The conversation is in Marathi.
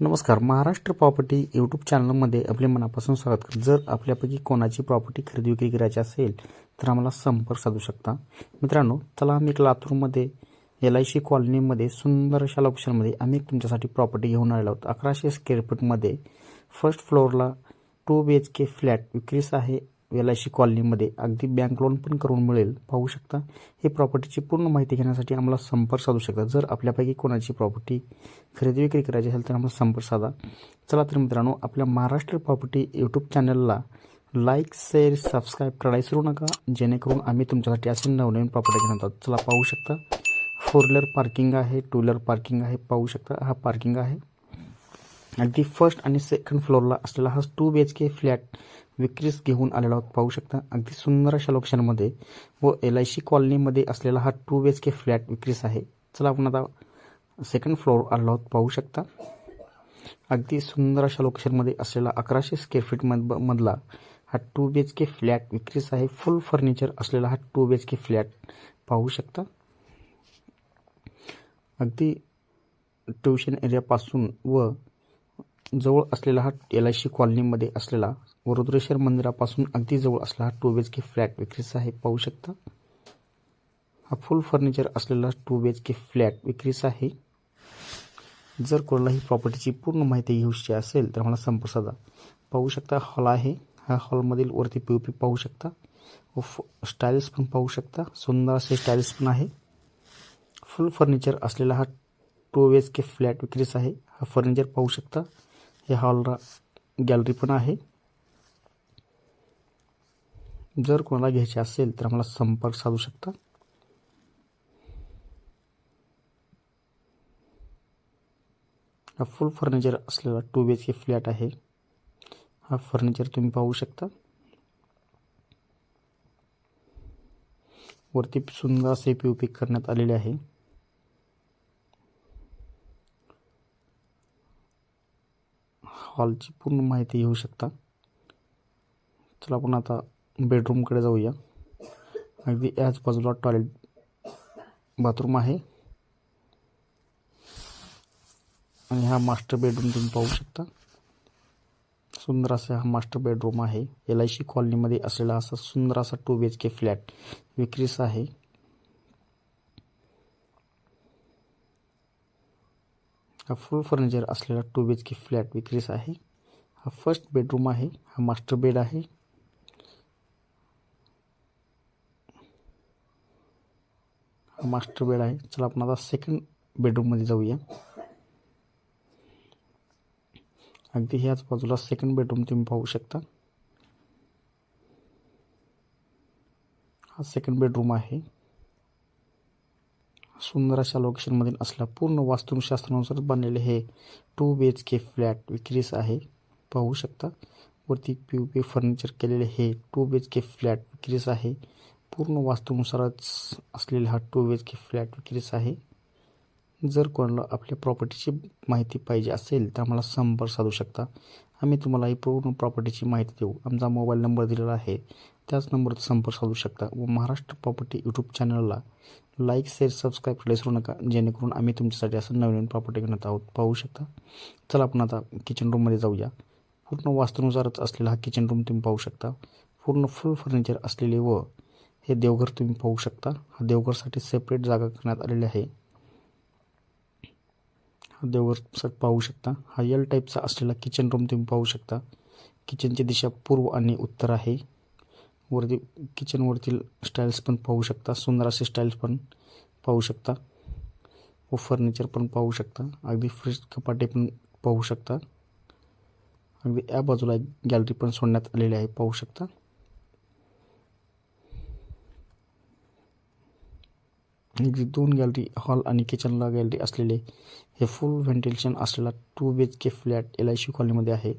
नमस्कार महाराष्ट्र प्रॉपर्टी यूट्यूब चॅनलमध्ये आपले मनापासून स्वागत करतो. जर आपल्यापैकी कोणाची प्रॉपर्टी खरेदी विक्री करायची असेल तर आम्हाला संपर्क साधू शकता. मित्रांनो चला आम्ही एक लातूरमध्ये एल आय सी कॉलनीमध्ये सुंदर अशा लोकेशनमध्ये आम्ही तुमच्यासाठी प्रॉपर्टी घेऊन आलेलो आहोत. अकराशे स्क्वेअर फूटमध्ये फर्स्ट फ्लोअरला two B H K flat विक्रीस आहे. एल आय सी कॉलनीमध्ये अगदी बँक लोन पण करून मिळेल. पाहू शकता हे प्रॉपर्टीची पूर्ण माहिती घेण्यासाठी आम्हाला संपर्क साधू शकता. जर आपल्यापैकी कोणाची प्रॉपर्टी खरेदी विक्री करायची असेल तर आम्हाला संपर्क साधा. चला तर मित्रांनो आपल्या महाराष्ट्र प्रॉपर्टी यूट्यूब चॅनलला लाईक शेअर सबस्क्राईब करायला विसरू नका. जेणेकरून आम्ही तुमच्यासाठी असे नवनवीन प्रॉपर्टी घेणार आहोत. चला पाहू शकता फोर व्हीलर पार्किंग आहे टू व्हीलर पार्किंग आहे पाहू शकता हा पार्किंग आहे. अगदी फर्स्ट आणि सेकंड फ्लोअरला असलेला हा two B H K flat विक्रीस घेऊन आलेला पाहू शकता अगदी सुंदर अशा लोकेशनमध्ये व एल आय सी कॉलनीमध्ये असलेला हा two B H K flat विक्रीस आहे. चला आपण आता सेकंड फ्लोअर आलेला आहोत. पाहू शकता अगदी सुंदर अशा लोकेशनमध्ये असलेला अकराशे स्क्वेअर फीट मध मधला हा two B H K flat विक्रीस आहे. फुल फर्निचर असलेला हा two B H K flat पाहू शकता अगदी ट्युशन एरियापासून व जवळ असलेला हा एल आय सी कॉलनीमध्ये असलेला वरुद्रेश्वर मंदिरापासून अगदी जवळ असलेला हा two B H K flat विक्रीस आहे. पाहू शकता. हा फुल फर्निचर असलेला two B H K flat विक्रीस आहे. जर कोणाला ही प्रॉपर्टीची पूर्ण माहिती घेऊची असेल तर मला संपर्क साधा पाहू शकता. हॉल आहे. हा हॉलमधील वरती पी ओ पी पाहू शकता. व स्टाईल्स पण पाहू शकता. सुंदर असे स्टाईल्स पण आहे. फुल फर्निचर असलेला हा two B H K flat विक्रीस आहे. हा फर्निचर पाहू शकता. हे हॉलला गॅलरी पण आहे. जर कोणाला घ्यायचे असेल तर आम्हाला संपर्क साधू शकता. हा फुल फर्निचर असलेला two B H K flat आहे. हा फर्निचर तुम्ही पाहू शकता. वरती सुंदर असे पी पी करण्यात आलेले आहे. हॉलची पूर्ण माहिती घेऊ शकता. चला आपण आता बेडरूमकडे जाऊया. अगदी याच बाजूला टॉयलेट बाथरूम आहे. आणि हा मास्टर बेडरूम तुम्ही पाहू शकता. सुंदर असा हा मास्टर बेडरूम आहे. एल आय सी कॉलनीमध्ये असलेला असा सुंदर असा two B H K flat विक्रीस आहे. हा फुल फर्निचर असलेला two B H K flat विक्रीस आहे. हा फर्स्ट बेडरूम आहे हा मास्टर बेड आहे. हा मास्टर बेड आहे. चला आपण आता सेकंड बेडरूममध्ये जाऊया. अगदी ह्याच बाजूला सेकंड बेडरूम तुम्ही पाहू शकता. हा सेकंड बेडरूम आहे. सुंदर अशा लोकेशनमध्ये असला पूर्ण वास्तुशास्त्रानुसार बनलेले हे two B H K flat विक्रीस आहे. पाहू शकता. वरती पी पी फर्निचर केलेले हे two B H K flat विक्रीस आहे. पूर्ण वास्तुनुसारच असलेला हा two B H K flat विक्रीस आहे. जर कोणाला आपल्या प्रॉपर्टीची माहिती पाहिजे असेल तर आम्हाला संपर्क साधू शकता. आम्ही तुम्हाला ही पूर्ण प्रॉपर्टीची माहिती देऊ. आमचा मोबाईल नंबर दिलेला आहे. त्याच नंबरवर संपर्क साधू शकता. व महाराष्ट्र प्रॉपर्टी यूट्यूब चॅनलला लाईक शेअर सबस्क्राईब करायला विसरू नका. जेणेकरून आम्ही तुमच्यासाठी असं नवीन प्रॉपर्टी घेण्यात आहोत. पाहू शकता. चला आपण आता किचन रूममध्ये जाऊया. पूर्ण वास्तुनुसारच असलेला हा किचन रूम तुम्ही पाहू शकता. पूर्ण फुल फर्निचर असलेले व हे देवघर तुम्ही पाहू शकता. हा देवघरसाठी सेपरेट जागा करण्यात आलेली आहे. देवर सर पाहू शकता. हा यल टाईपचा असलेला किचन रूम तुम्ही पाहू शकता. किचनची दिशा पूर्व आणि उत्तर आहे. वरती किचनवरतील स्टाईल्स पण पाहू शकता. सुंदर असे स्टाईल्स पण पाहू शकता. व फर्निचर पण पाहू शकता. अगदी फ्रीज कपाटे पण पाहू शकता. अगदी या बाजूला एक गॅलरी पण सोडण्यात आलेली आहे. पाहू शकता. म्हणजे दोन गॅलरी हॉल आणि किचनला गॅलरी असलेले हे फुल व्हेंटिलेशन असलेला two B H K flat L I C कॉलनीमध्ये आहे.